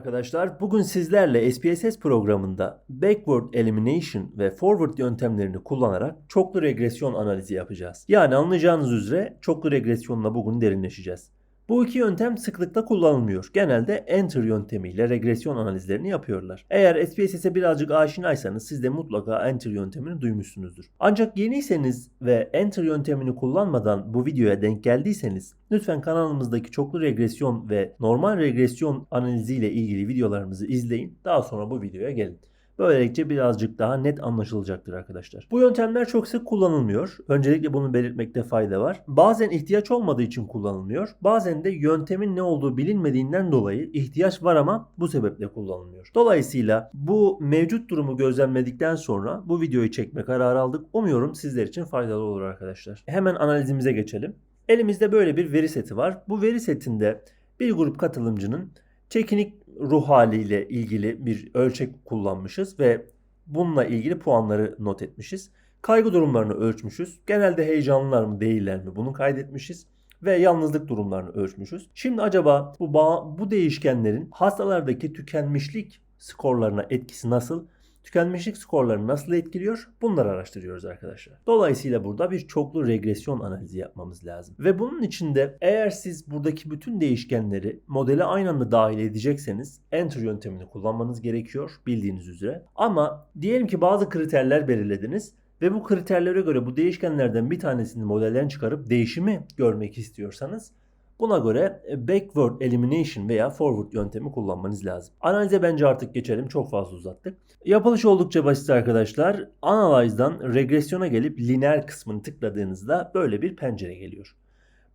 arkadaşlar. Bugün sizlerle SPSS programında backward elimination ve forward yöntemlerini kullanarak çoklu regresyon analizi yapacağız. Yani anlayacağınız üzere çoklu regresyonla bugün derinleşeceğiz. Bu iki yöntem sıklıkla kullanılmıyor. Genelde enter yöntemiyle regresyon analizlerini yapıyorlar. Eğer SPSS'e birazcık aşinaysanız siz de mutlaka enter yöntemini duymuşsunuzdur. Ancak yeniyseniz ve enter yöntemini kullanmadan bu videoya denk geldiyseniz lütfen kanalımızdaki çoklu regresyon ve normal regresyon analiziyle ilgili videolarımızı izleyin. Daha sonra bu videoya gelin. Böylelikle birazcık daha net anlaşılacaktır arkadaşlar. Bu yöntemler çok sık kullanılmıyor. Öncelikle bunu belirtmekte fayda var. Bazen ihtiyaç olmadığı için kullanılmıyor. Bazen de yöntemin ne olduğu bilinmediğinden dolayı ihtiyaç var ama bu sebeple kullanılmıyor. Dolayısıyla bu mevcut durumu gözlemledikten sonra bu videoyu çekme kararı aldık. Umuyorum sizler için faydalı olur arkadaşlar. Hemen analizimize geçelim. Elimizde böyle bir veri seti var. Bu veri setinde bir grup katılımcının teknik ruh haliyle ilgili bir ölçek kullanmışız ve bununla ilgili puanları not etmişiz. Kaygı durumlarını ölçmüşüz. Genelde heyecanlılar mı değiller mi bunu kaydetmişiz ve yalnızlık durumlarını ölçmüşüz. Şimdi acaba bu bu değişkenlerin hastalardaki tükenmişlik skorlarına etkisi nasıl? Tükenmişlik skorlarını nasıl etkiliyor? Bunları araştırıyoruz arkadaşlar. Dolayısıyla burada bir çoklu regresyon analizi yapmamız lazım. Ve bunun içinde eğer siz buradaki bütün değişkenleri modele aynı anda dahil edecekseniz enter yöntemini kullanmanız gerekiyor bildiğiniz üzere. Ama diyelim ki bazı kriterler belirlediniz ve bu kriterlere göre bu değişkenlerden bir tanesini modelden çıkarıp değişimi görmek istiyorsanız Buna göre backward elimination veya forward yöntemi kullanmanız lazım. Analize bence artık geçelim. Çok fazla uzattık. Yapılış oldukça basit arkadaşlar. Analyze'dan regresyona gelip lineer kısmını tıkladığınızda böyle bir pencere geliyor.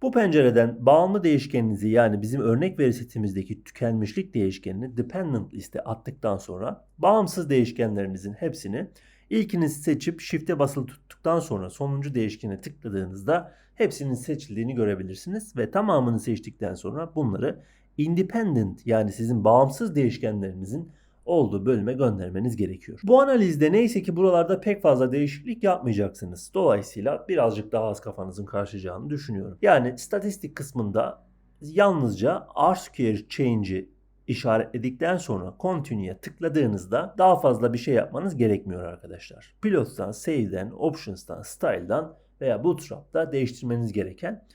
Bu pencereden bağımlı değişkeninizi yani bizim örnek veri setimizdeki tükenmişlik değişkenini dependent liste attıktan sonra bağımsız değişkenlerinizin hepsini ilkiniz seçip shift'e basılı tuttuktan sonra sonuncu değişkene tıkladığınızda hepsinin seçildiğini görebilirsiniz ve tamamını seçtikten sonra bunları independent yani sizin bağımsız değişkenlerinizin olduğu bölüme göndermeniz gerekiyor. Bu analizde neyse ki buralarda pek fazla değişiklik yapmayacaksınız. Dolayısıyla birazcık daha az kafanızın karşılayacağını düşünüyorum. Yani statistik kısmında yalnızca R-square change'i işaretledikten sonra Continue'ya tıkladığınızda daha fazla bir şey yapmanız gerekmiyor arkadaşlar. Pilot'tan, Save'den, Options'tan, Style'dan veya Bootstrap'ta değiştirmeniz gereken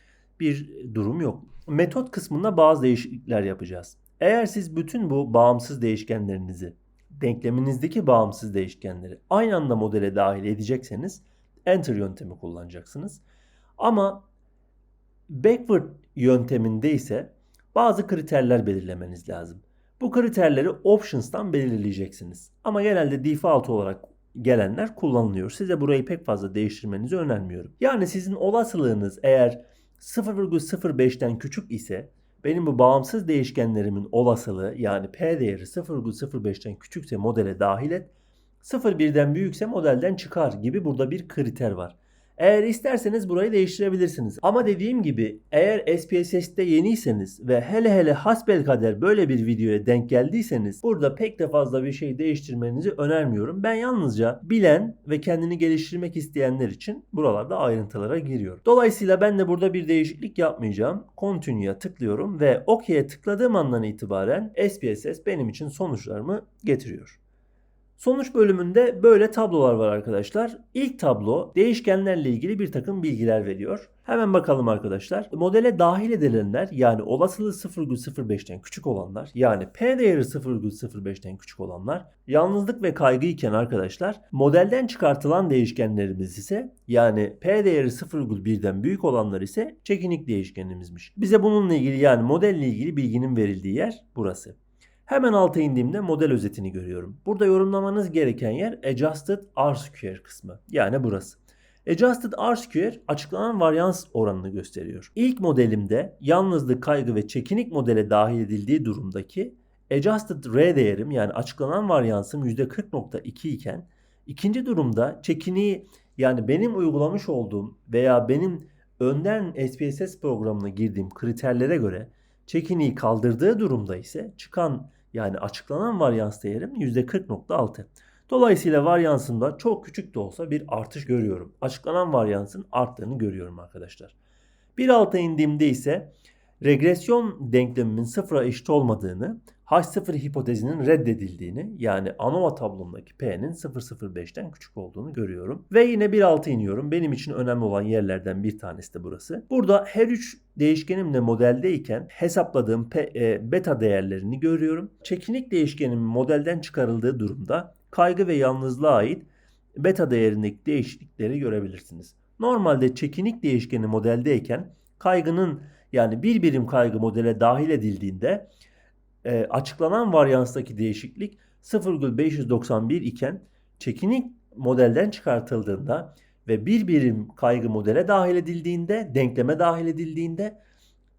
bir durum yok. Metot kısmında bazı değişiklikler yapacağız. Eğer siz bütün bu bağımsız değişkenlerinizi, denkleminizdeki bağımsız değişkenleri aynı anda modele dahil edecekseniz Enter yöntemi kullanacaksınız. Ama backward yönteminde ise bazı kriterler belirlemeniz lazım. Bu kriterleri Options'tan belirleyeceksiniz. Ama genelde default olarak gelenler kullanılıyor. Size burayı pek fazla değiştirmenizi önermiyorum. Yani sizin olasılığınız eğer 0,05'ten küçük ise benim bu bağımsız değişkenlerimin olasılığı yani P değeri 0,05'ten küçükse modele dahil et. 0,1'den büyükse modelden çıkar gibi burada bir kriter var. Eğer isterseniz burayı değiştirebilirsiniz. Ama dediğim gibi eğer SPSS'te yeniyseniz ve hele hele hasbelkader böyle bir videoya denk geldiyseniz burada pek de fazla bir şey değiştirmenizi önermiyorum. Ben yalnızca bilen ve kendini geliştirmek isteyenler için buralarda ayrıntılara giriyorum. Dolayısıyla ben de burada bir değişiklik yapmayacağım. Continue'ya tıklıyorum ve OK'ye tıkladığım andan itibaren SPSS benim için sonuçlarımı getiriyor. Sonuç bölümünde böyle tablolar var arkadaşlar. İlk tablo değişkenlerle ilgili bir takım bilgiler veriyor. Hemen bakalım arkadaşlar. Modele dahil edilenler yani olasılığı 0,05'ten küçük olanlar yani P değeri 0,05'ten küçük olanlar yalnızlık ve kaygı iken arkadaşlar modelden çıkartılan değişkenlerimiz ise yani P değeri 0,1'den büyük olanlar ise çekinik değişkenimizmiş. Bize bununla ilgili yani modelle ilgili bilginin verildiği yer burası. Hemen alta indiğimde model özetini görüyorum. Burada yorumlamanız gereken yer Adjusted R-Square kısmı. Yani burası. Adjusted R-Square açıklanan varyans oranını gösteriyor. İlk modelimde yalnızlık, kaygı ve çekinik modele dahil edildiği durumdaki Adjusted R değerim yani açıklanan varyansım %40.2 iken ikinci durumda çekiniği yani benim uygulamış olduğum veya benim önden SPSS programına girdiğim kriterlere göre çekiniği kaldırdığı durumda ise çıkan yani açıklanan varyans değerim %40.6. Dolayısıyla varyansında çok küçük de olsa bir artış görüyorum. Açıklanan varyansın arttığını görüyorum arkadaşlar. Bir alta indiğimde ise regresyon denklemimin sıfıra eşit olmadığını H0 hipotezinin reddedildiğini yani ANOVA tablomdaki P'nin 0,05'ten küçük olduğunu görüyorum. Ve yine 1.6 iniyorum. Benim için önemli olan yerlerden bir tanesi de burası. Burada her üç değişkenimle modeldeyken hesapladığım P, e, beta değerlerini görüyorum. Çekinik değişkenim modelden çıkarıldığı durumda kaygı ve yalnızlığa ait beta değerindeki değişiklikleri görebilirsiniz. Normalde çekinik değişkeni modeldeyken kaygının yani bir birim kaygı modele dahil edildiğinde e, açıklanan varyanstaki değişiklik 0,591 iken çekinik modelden çıkartıldığında ve bir birim kaygı modele dahil edildiğinde, denkleme dahil edildiğinde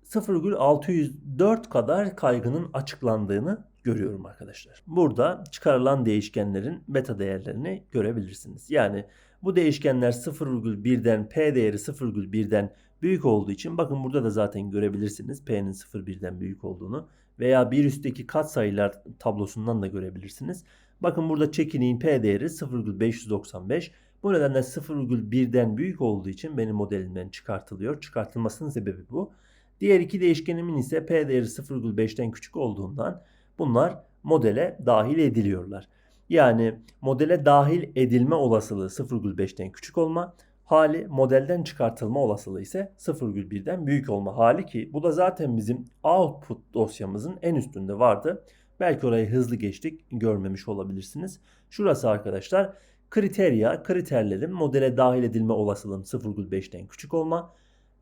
0,604 kadar kaygının açıklandığını görüyorum arkadaşlar. Burada çıkarılan değişkenlerin beta değerlerini görebilirsiniz. Yani bu değişkenler 0,1'den P değeri 0,1'den büyük olduğu için bakın burada da zaten görebilirsiniz P'nin 0,1'den büyük olduğunu veya bir üstteki katsayılar tablosundan da görebilirsiniz. Bakın burada çekiniğin P değeri 0,595. Bu nedenle 0,1'den büyük olduğu için benim modelimden çıkartılıyor. Çıkartılmasının sebebi bu. Diğer iki değişkenimin ise P değeri 0,5'ten küçük olduğundan bunlar modele dahil ediliyorlar. Yani modele dahil edilme olasılığı 0,5'ten küçük olma, hali modelden çıkartılma olasılığı ise 0,1'den büyük olma hali ki bu da zaten bizim output dosyamızın en üstünde vardı. Belki orayı hızlı geçtik görmemiş olabilirsiniz. Şurası arkadaşlar kriterya, kriterlerin modele dahil edilme olasılığım 0,5'ten küçük olma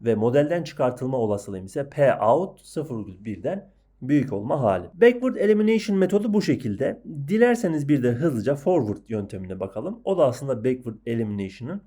ve modelden çıkartılma olasılığım ise P out 0,1'den büyük olma hali. Backward elimination metodu bu şekilde. Dilerseniz bir de hızlıca forward yöntemine bakalım. O da aslında backward elimination'ın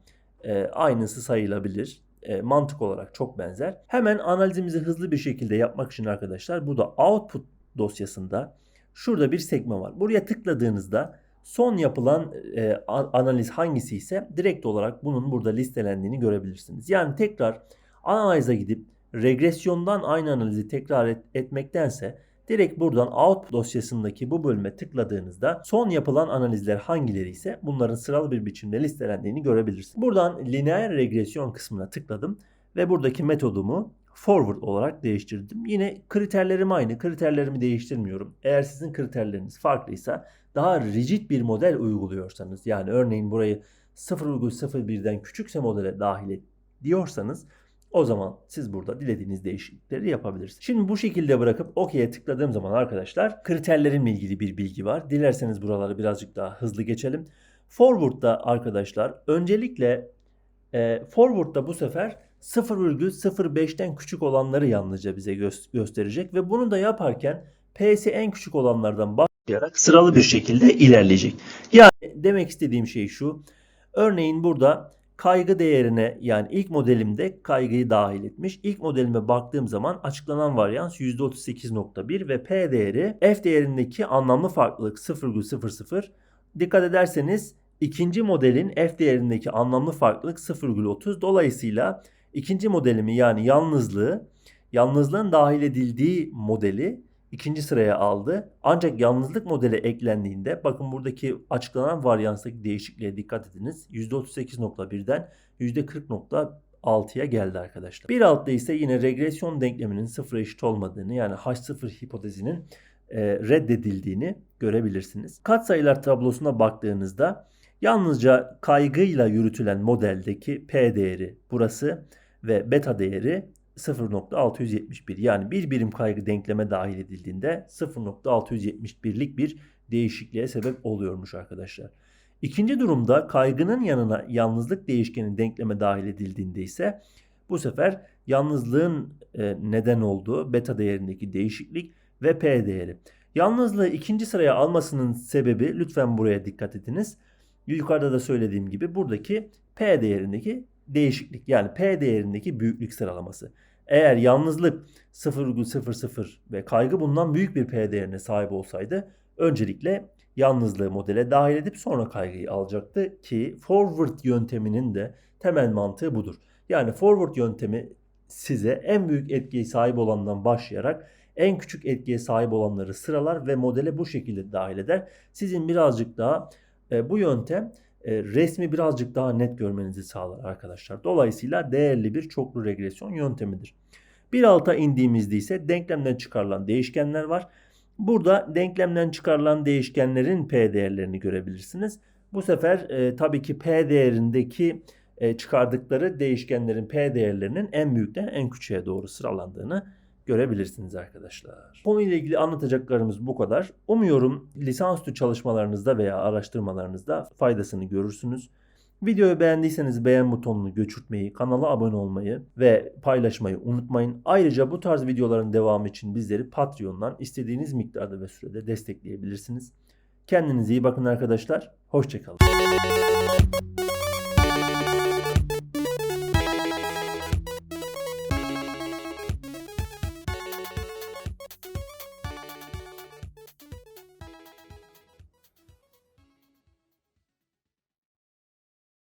e, aynısı sayılabilir. E, mantık olarak çok benzer. Hemen analizimizi hızlı bir şekilde yapmak için arkadaşlar bu da output dosyasında şurada bir sekme var. Buraya tıkladığınızda son yapılan e, analiz hangisi ise direkt olarak bunun burada listelendiğini görebilirsiniz. Yani tekrar analize gidip regresyondan aynı analizi tekrar et, etmektense direkt buradan output dosyasındaki bu bölüme tıkladığınızda son yapılan analizler hangileri ise bunların sıralı bir biçimde listelendiğini görebilirsiniz. Buradan lineer regresyon kısmına tıkladım ve buradaki metodumu forward olarak değiştirdim. Yine kriterlerim aynı. Kriterlerimi değiştirmiyorrum. Eğer sizin kriterleriniz farklıysa daha rigid bir model uyguluyorsanız yani örneğin burayı 0,01'den küçükse modele dahil et diyorsanız o zaman siz burada dilediğiniz değişiklikleri yapabilirsiniz. Şimdi bu şekilde bırakıp OK'ye tıkladığım zaman arkadaşlar kriterlerimle ilgili bir bilgi var. Dilerseniz buraları birazcık daha hızlı geçelim. Forward'da arkadaşlar öncelikle e, Forward'da bu sefer 0,05'ten küçük olanları yalnızca bize gö- gösterecek ve bunu da yaparken P'si en küçük olanlardan başlayarak sıralı bir şekilde ilerleyecek. Yani demek istediğim şey şu. Örneğin burada kaygı değerine yani ilk modelimde kaygıyı dahil etmiş. İlk modelime baktığım zaman açıklanan varyans %38.1 ve P değeri F değerindeki anlamlı farklılık 0,00. Dikkat ederseniz ikinci modelin F değerindeki anlamlı farklılık 0,30. Dolayısıyla ikinci modelimi yani yalnızlığı yalnızlığın dahil edildiği modeli ikinci sıraya aldı. Ancak yalnızlık modeli eklendiğinde bakın buradaki açıklanan varyanstaki değişikliğe dikkat ediniz. %38.1'den %40.6'ya geldi arkadaşlar. Bir altta ise yine regresyon denkleminin sıfıra eşit olmadığını yani H0 hipotezinin e, reddedildiğini görebilirsiniz. Katsayılar tablosuna baktığınızda yalnızca kaygıyla yürütülen modeldeki P değeri burası ve beta değeri 0.671 yani bir birim kaygı denkleme dahil edildiğinde 0.671'lik bir değişikliğe sebep oluyormuş arkadaşlar. İkinci durumda kaygının yanına yalnızlık değişkeni denkleme dahil edildiğinde ise bu sefer yalnızlığın e, neden olduğu beta değerindeki değişiklik ve P değeri. Yalnızlığı ikinci sıraya almasının sebebi lütfen buraya dikkat ediniz. Yukarıda da söylediğim gibi buradaki P değerindeki değişiklik yani P değerindeki büyüklük sıralaması. Eğer yalnızlık 0,00 ve kaygı bundan büyük bir P değerine sahip olsaydı öncelikle yalnızlığı modele dahil edip sonra kaygıyı alacaktı ki forward yönteminin de temel mantığı budur. Yani forward yöntemi size en büyük etkiye sahip olandan başlayarak en küçük etkiye sahip olanları sıralar ve modele bu şekilde dahil eder. Sizin birazcık daha e, bu yöntem e, resmi birazcık daha net görmenizi sağlar arkadaşlar. Dolayısıyla değerli bir çoklu regresyon yöntemidir. Bir alta indiğimizde ise denklemden çıkarılan değişkenler var. Burada denklemden çıkarılan değişkenlerin P değerlerini görebilirsiniz. Bu sefer e, tabii ki P değerindeki e, çıkardıkları değişkenlerin P değerlerinin en büyükten en küçüğe doğru sıralandığını görebilirsiniz arkadaşlar. Konuyla ilgili anlatacaklarımız bu kadar. Umuyorum lisansüstü çalışmalarınızda veya araştırmalarınızda faydasını görürsünüz. Videoyu beğendiyseniz beğen butonunu göçürtmeyi, kanala abone olmayı ve paylaşmayı unutmayın. Ayrıca bu tarz videoların devamı için bizleri Patreon'dan istediğiniz miktarda ve sürede destekleyebilirsiniz. Kendinize iyi bakın arkadaşlar. Hoşçakalın.